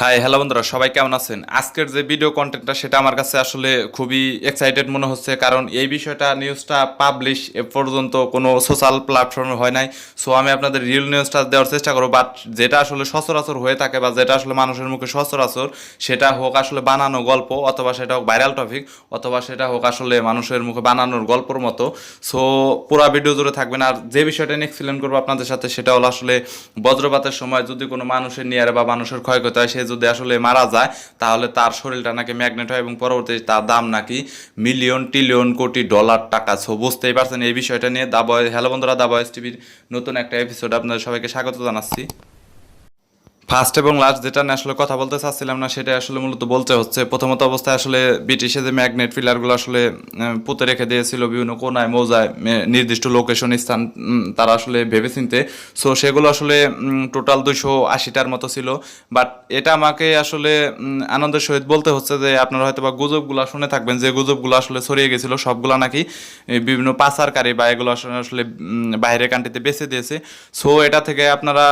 Hi hello বন্ধুরা, সবাই কেমন আছেন? আজকের যে ভিডিও কন্টেন্টটা সেটা আমার কাছে আসলে খুবই এক্সাইটেড মনে হচ্ছে, কারণ এই বিষয়টা নিউজটা পাবলিশ এ পর্যন্ত কোনো সোশ্যাল প্ল্যাটফর্মে হয় নাই। সো আমি আপনাদের রিয়েল নিউজটা দেওয়ার চেষ্টা করব বাট যেটা আসলে সচরাচর হয়ে থাকে বা যেটা আসলে মানুষের মুখে সচরাচর, সেটা হোক আসলে বানানো গল্প, অথবা সেটা হোক ভাইরাল টপিক অথবা সেটা হোক আসলে মানুষের মুখে বানানোর গল্পর মতো। সো পুরা ভিডিও জুড়ে থাকবেন। আর যে বিষয়টা নিয়ে এক্সপ্লেন করব আপনাদের সাথে, সেটা হলো আসলে বজ্রপাতের সময় যদি কোনো মানুষের নিয়ারে বা মানুষের ক্ষয়ক্ষতি হয়, সে যদি আসলে মারা যায়, তাহলে তার শরীরটা নাকি ম্যাগনেট হয় এবং পরবর্তী তার দাম নাকি মিলিয়ন ট্রিলিয়ন কোটি ডলার টাকা। সো বুঝতেই পারছেন এই বিষয়টা নিয়ে। দাবয় হ্যালো বন্ধুরা দাবয়েস টিভির নতুন একটা এপিসোড আপনাদের সবাইকে স্বাগত জানাচ্ছি। ফার্স্ট এবং লাস্ট যেটা নিয়ে আসলে কথা বলতে চাচ্ছিলাম না সেটা আসলে মূলত বলতে হচ্ছে। প্রথমত অবস্থায় আসলে ব্রিটিশে যে ম্যাগনেট ফিলারগুলো আসলে পুঁতে রেখে দিয়েছিল বিভিন্ন কোনায়, মৌজায় নির্দিষ্ট লোকেশন স্থান তারা আসলে ভেবে চিনতে সো সেগুলো আসলে টোটাল দুশো আশিটার মতো ছিল। বাট এটা আমাকে আসলে আনন্দের সহিত বলতে হচ্ছে যে, আপনারা হয়তো বা গুজবগুলো শুনে থাকবেন যে, গুজবগুলো আসলে ছড়িয়ে গেছিল সবগুলো নাকি বিভিন্ন পাচারকারী বা এগুলো আসলে আসলে বাইরের কান্ট্রিতে বেছে দিয়েছে। সো এটা থেকে আপনারা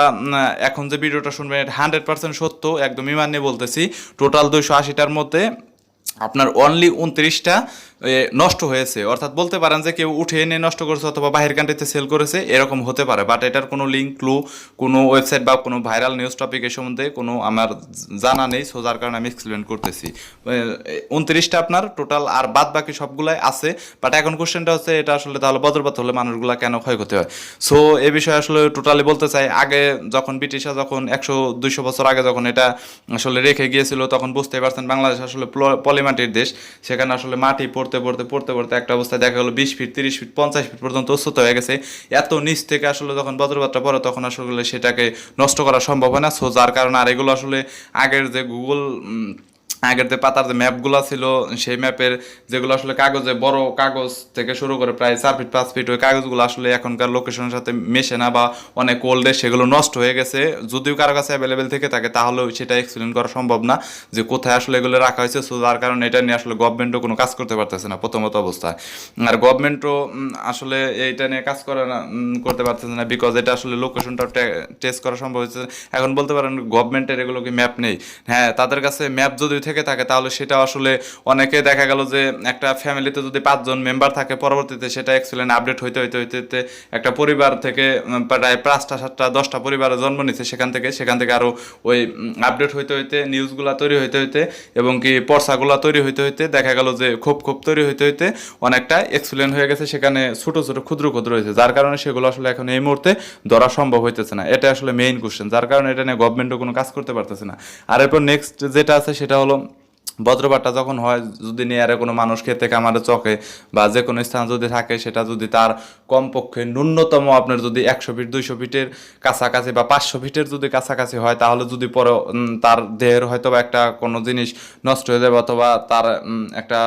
এখন যে ভিডিওটা শুনবেন এটা হান্ড্রেড পার্সেন্ট সত্য, একদম ইমান নিয়ে বলতেছি। টোটাল দুইশো আশিটার মধ্যে আপনার অনলি উনত্রিশটা নষ্ট হয়েছে। অর্থাৎ বলতে পারেন যে কেউ উঠে এনে নষ্ট করেছে অথবা বাহির কান্ট্রিতে সেল করেছে, এরকম হতে পারে। বাট এটার কোনো লিঙ্ক ক্লু কোনো ওয়েবসাইট বা কোনো ভাইরাল নিউজ টপিকের সম্বন্ধে কোনো আমার জানা নেই সো যার কারণে আমি এক্সপ্লেন করতেছি। উনত্রিশটা আপনার টোটাল আর বাদ বাকি সবগুলাই আছে। বাট এখন কোশ্চেনটা হচ্ছে, এটা আসলে তাহলে বজ্রপাত হলে মানুষগুলা কেন ক্ষয়ক্ষতি হয়? সো এ বিষয়ে আসলে টোটালি বলতে চাই, আগে যখন ব্রিটিশরা যখন একশো, দুইশো বছর আগে যখন এটা আসলে রেখে গিয়েছিল, তখন বুঝতেই পারছেন বাংলাদেশ আসলে প্ল- পলিমাটির দেশ। সেখানে আসলে মাটি পড়তে পড়তে পড়তে পড়তে পড়তে একটা অবস্থায় দেখা গেলো বিশ ফিট তিরিশ ফিট পঞ্চাশ ফিট পর্যন্ত উচ্চতা হয়ে গেছে। এত নিচ থেকে আসলে যখন বজ্রপাতটা পড়ে, তখন আসলে সেটাকে নষ্ট করা সম্ভব হয় না। সো যার কারণে, আর এগুলো আসলে আগের যে গুগল আগের যে পাতার যে ম্যাপগুলো ছিল, সেই ম্যাপের যেগুলো আসলে কাগজে বড় কাগজ থেকে শুরু করে প্রায় চার ফিট পাঁচ ফিট ওই কাগজগুলো আসলে এখনকার লোকেশনের সাথে মেশে না বা অনেক ওল্ডে সেগুলো নষ্ট হয়ে গেছে। যদিও কারও কাছে অ্যাভেলেবেল থেকে থাকে, তাহলেও সেটা এক্সপ্লেন করা সম্ভব না যে কোথায় আসলে এগুলো রাখা হয়েছে। সো যার কারণে এটা নিয়ে আসলে গভর্নমেন্টও কোনো কাজ করতে পারতেছে না প্রথমত অবস্থায়। আর গভর্নমেন্টও আসলে এইটা নিয়ে কাজ করে না করতে পারতেছে না বিকজ এটা আসলে লোকেশনটা টেস্ট করা সম্ভব হয়েছে। এখন বলতে পারেন গভর্নমেন্টের এগুলো কি ম্যাপ নেই? হ্যাঁ তাদের কাছে ম্যাপ যদি থেকে থাকে তাহলে সেটা আসলে অনেকে দেখা গেল যে একটা ফ্যামিলিতে যদি পাঁচজন মেম্বার থাকে, পরবর্তীতে সেটা এক্সেলেন্ট আপডেট হইতে হইতে হইতে হইতে একটা পরিবার থেকে প্রায় পাঁচটা, সাতটা, দশটা পরিবারে জন্ম নিচ্ছে সেখান থেকে সেখান থেকে আরও ওই আপডেট হইতে হইতে নিউজগুলো তৈরি হইতে হইতে এবং কি পর্সাগুলো তৈরি হইতে হইতে দেখা গেল যে খুব খুব তৈরি হইতে হইতে অনেকটা এক্সপ্লেন হয়ে গেছে, সেখানে ছোট ছোট ক্ষুদ্র ক্ষুদ্র হয়েছে যার কারণে সেগুলো আসলে এখন এই মুহূর্তে ধরা সম্ভব হইতেছে না। এটা আসলে মেইন কোশ্চেন যার কারণে এটা নিয়ে গভর্নমেন্টও কোনো কাজ করতে পারতেছে না। আর এরপর নেক্সট যেটা আছে, সেটা হলো বজ্রপাতটা যখন হয়, যদি নিয়ারে কোনো মানুষ খেতে কামারে চকে বা যে কোনো স্থান যদি থাকে, সেটা যদি তার কমপক্ষে ন্যূনতম আপনার যদি একশো ফিট, দুইশো ফিটের কাছাকাছি বা পাঁচশো ফিটের যদি কাছাকাছি হয়, তাহলে যদি পরে তার দেহের হয়তো বা একটা কোনো জিনিস নষ্ট হয়ে যাবে অথবা তার একটা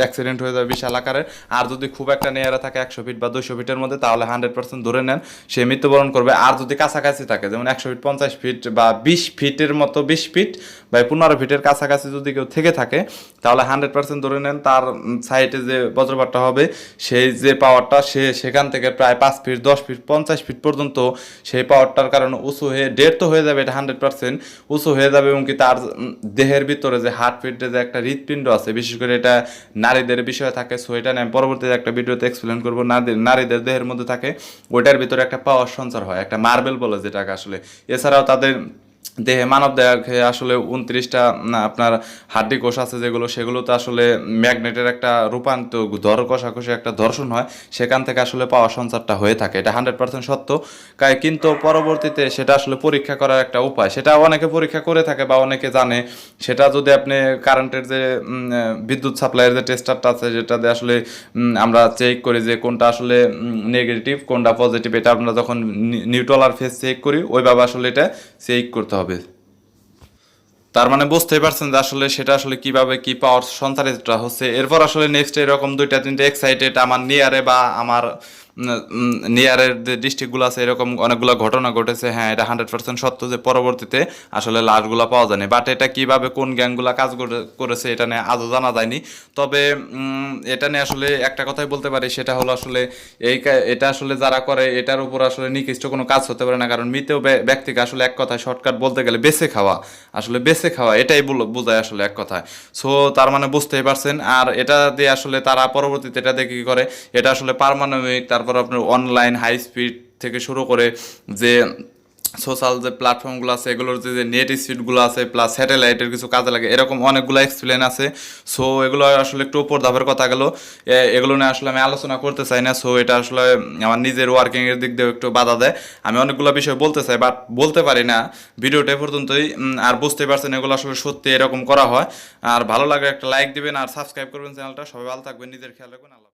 অ্যাক্সিডেন্ট হয়ে যাবে বিশাল আকারের আর যদি খুব একটা নেয়ারে থাকে একশো ফিট বা দুইশো ফিটের মধ্যে, তাহলে হান্ড্রেড পার্সেন্ট ধরে নেন, সে মৃত্যুবরণ করবে। আর যদি কাছাকাছি থাকে, যেমন একশো ফিট, পঞ্চাশ ফিট বা বিশ ফিটের মতো, বিশ ফিট বা পনেরো ফিটের কাছাকাছি যদি কেউ থেকে থাকে, তাহলে হান্ড্রেড পার্সেন্ট ধরে নেন তার সাইডে যে বজ্রপাতটা হবে, সেই যে পাওয়ারটা সে সেখান থেকে প্রায় পাঁচ ফিট দশ ফিট পঞ্চাশ ফিট পর্যন্ত সেই পাওয়ারটার কারণে উঁচু হয়ে ডেড তো হয়ে যাবে এটা হান্ড্রেড পার্সেন্ট, উঁচু হয়ে যাবে এবং কি তার দেহের ভিতরে যে হার্ট ফিটে যে একটা হৃৎপিণ্ড আছে, বিশেষ করে এটা নারীদের বিষয়ে থাকে সো এটা আমি পরবর্তীতে একটা ভিডিওতে এক্সপ্লেন করব নারীদের দেহের মধ্যে থাকে, ওইটার ভিতরে একটা পাওয়ার সঞ্চার হয়, একটা মার্বেল বলে যেটাকে আসলে। এছাড়াও তাদের দেহে মানব দেহে আসলে উনত্রিশটা আপনার হাড্ডি কোষ আছে যেগুলো সেগুলো তো আসলে ম্যাগনেটের একটা রূপান্তর, ধর কষাকষি একটা ধর্ষণ হয়, সেখান থেকে আসলে পাওয়ার সঞ্চারটা হয়ে থাকে। এটা হান্ড্রেড পার্সেন্ট সত্য। কিন্তু পরবর্তীতে সেটা আসলে পরীক্ষা করার একটা উপায়। সেটা অনেকে পরীক্ষা করে থাকে বা অনেকে জানে। সেটা যদি আপনি কারেন্টের যে বিদ্যুৎ সাপ্লাইয়ের যে টেস্টারটা আছে যেটাতে আসলে আমরা চেক করি যে কোনটা আসলে নেগেটিভ কোনটা পজিটিভ এটা আমরা যখন নিউট্রাল আর ফেস চেক করি, ওইভাবে আসলে এটা চেক করতে হবে। তার মানে বুঝতেই পারছেন যে আসলে সেটা আসলে কীভাবে কি পাওয়ার সঞ্চারিতটা হচ্ছে। এরপর আসলে নেক্সট এরকম দুইটা তিনটা এক্সাইটেড আমার নিয়ারে বা আমার নিয়ারের যে ডিস্ট্রিক্টগুলো আছে, এরকম অনেকগুলো ঘটনা ঘটেছে। হ্যাঁ এটা হান্ড্রেড পার্সেন্ট সত্য যে পরবর্তীতে আসলে লাশগুলো পাওয়া যায়নি। বাট এটা কীভাবে, কোন গ্যাংগুলা কাজ করে- করেছে এটা নিয়ে আজও জানা যায়নি। তবে এটা নিয়ে আসলে একটা কথাই বলতে পারি, সেটা হলো আসলে এই এটা আসলে যারা করে, এটার উপর আসলে নিকৃষ্ট কোনো কাজ হতে পারে না। কারণ মৃতেও ব্যা- ব্যক্তিকে আসলে এক কথায় শর্টকাট বলতে গেলে বেছে খাওয়া, আসলে বেছে খাওয়া, এটাই বোঝায় আসলে এক কথায়। সো তার মানে বুঝতেই পারছেন। আর এটা দিয়ে আসলে তারা পরবর্তীতে এটা দেখে কি করে, এটা আসলে পারমাণবিক তারপর আপনার অনলাইন হাই স্পিড থেকে শুরু করে যে সোশ্যাল যে প্ল্যাটফর্মগুলো আছে, এগুলোর যে যে নেট স্পিডগুলো আছে প্লাস স্যাটেলাইটের কিছু কাজে লাগে, এরকম অনেকগুলো এক্সপ্লেন আছে। সো এগুলো আসলে একটু উপর ধাপের কথা গেল। এগুলো নিয়ে আসলে আমি আলোচনা করতে চাই না। সো এটা আসলে আমার নিজের ওয়ার্কিং এর দিক দিয়েও একটু বাধা দেয়। আমি অনেকগুলো বিষয় বলতে চাই বাট বলতে পারি না। ভিডিওটা পর্যন্তই। আর বুঝতে পারছেন এগুলো আসলে সত্যি এরকম করা হয়। আর ভালো লাগে একটা লাইক দিবেন, আর সাবস্ক্রাইব করবেন চ্যানেলটা। সবাই ভালো থাকবেন, নিজের খেয়াল রাখবেন। আল্লাহ